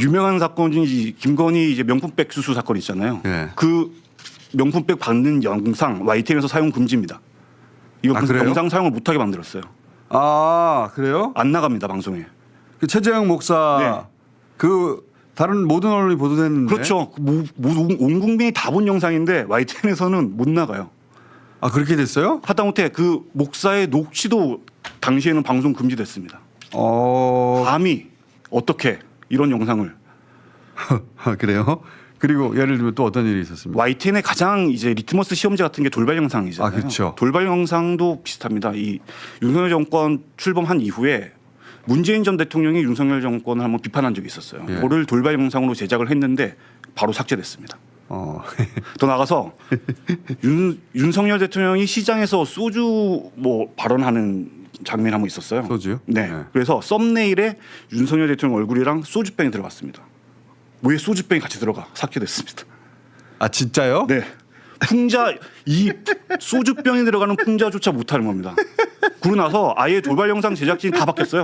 유명한 사건 중에 이 김건희 이제 명품백 수수 사건 있잖아요. 예. 그 명품백 받는 영상 YTN에서 사용 금지입니다. 이거 아, 그 그래요? 영상 사용을 못하게 만들었어요. 아 그래요? 안 나갑니다 방송에. 그 최재형 목사 네. 그 다른 모든 언론이 보도됐는데 그렇죠. 모, 모, 온 국민이 다 본 영상인데 YTN에서는 못 나가요. 아 그렇게 됐어요? 하다못해 그 목사의 녹취도 당시에는 방송 금지됐습니다. 어 감히 어떻게 이런 영상을 아, 그래요? 그리고 예를 들면 또 어떤 일이 있었습니까? YTN의 가장 이제 리트머스 시험지 같은 게 돌발 영상이잖아요. 아, 그렇죠. 돌발 영상도 비슷합니다. 이 윤석열 정권 출범한 이후에 문재인 전 대통령이 윤석열 정권을 한번 비판한 적이 있었어요. 예. 그거를 돌발 영상으로 제작을 했는데 바로 삭제됐습니다. 어 더 나가서 윤, 윤석열 대통령이 시장에서 소주 뭐 발언하는 장면이 한번 있었어요. 소주요? 네. 네. 그래서 썸네일에 윤석열 대통령 얼굴이랑 소주병이 들어갔습니다. 왜 소주병이 같이 들어가? 삭제됐습니다. 아 진짜요? 네. 풍자 이 소주병이 들어가는 풍자조차 못하는 겁니다. 그러고 나서 아예 돌발 영상 제작진이 다 바뀌었어요.